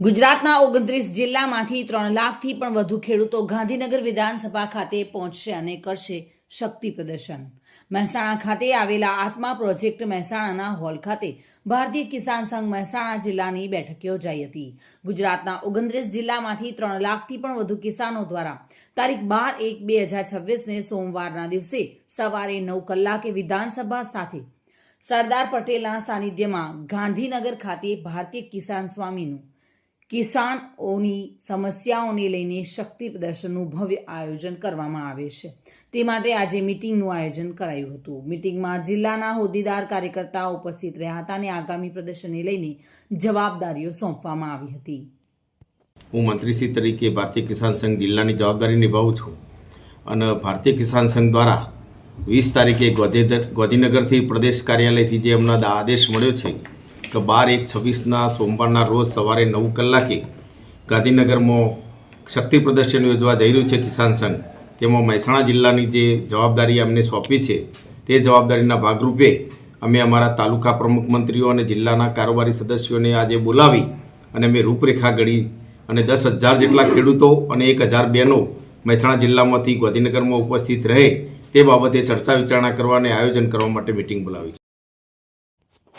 ગુજરાતના ઓગણત્રીસ જિલ્લામાંથી ત્રણ લાખથી પણ વધુ ખેડૂતો ગાંધીનગર વિધાનસભા ખાતે પહોંચશે અને કરશે શક્તિ પ્રદર્શન. મહેસાણા ખાતે આવેલા આત્મા પ્રોજેક્ટ મહેસાણાના હોલ ખાતે ભારતીય કિસાન સંઘ મહેસાણા જિલ્લાની બેઠક યોજાઈ હતી. ગુજરાતના ઓગણત્રીસ જિલ્લામાંથી ત્રણ લાખથી પણ વધુ કિસાનો દ્વારા તારીખ બાર એક બે હજાર છવ્વીસને સોમવારના દિવસે સવારે નવ કલાકે વિધાનસભા સાથે સરદાર પટેલના સાનિધ્યમાં ગાંધીનગર ખાતે ભારતીય કિસાન સ્વામીનું કિસાનોની સમસ્યાઓને લઈને શક્તિ પ્રદર્શનનું ભવ્ય આયોજન કરવામાં આવે છે. તે માટે આજે મિટિંગનું આયોજન કરાયું હતું. મિટિંગમાં જિલ્લાના હોદ્દેદાર કાર્યકર્તાઓ ઉપસ્થિત રહ્યા હતા અને આગામી પ્રદર્શનને લઈને જવાબદારીઓ સોંપવામાં આવી હતી. હું મંત્રીશ્રી તરીકે ભારતીય કિસાન સંઘ જિલ્લાની જવાબદારી નિભાવું છું અને ભારતીય કિસાન સંઘ દ્વારા વીસ તારીખે ગોધીનગરથી પ્રદેશ કાર્યાલયથી જે દા- આદેશ મળ્યો છે કે બાર એક છવ્વીસના સોમવારના રોજ સવારે નવ કલાકે ગાંધીનગરમાં શક્તિ પ્રદર્શન યોજવા જઈ રહ્યું છે કિસાન સંઘ. તેમાં મહેસાણા જિલ્લાની જે જવાબદારી અમને સોંપી છે, તે જવાબદારીના ભાગરૂપે અમે અમારા તાલુકા પ્રમુખ મંત્રીઓ અને જિલ્લાના કારોબારી સદસ્યોને આજે બોલાવી અને અમે રૂપરેખા ઘડી અને દસ હજાર જેટલા ખેડૂતો અને એક હજાર બહેનો મહેસાણા જિલ્લામાંથી ગાંધીનગરમાં ઉપસ્થિત રહે તે બાબતે ચર્ચા વિચારણા કરવા અને આયોજન કરવા માટે મિટિંગ બોલાવી છે.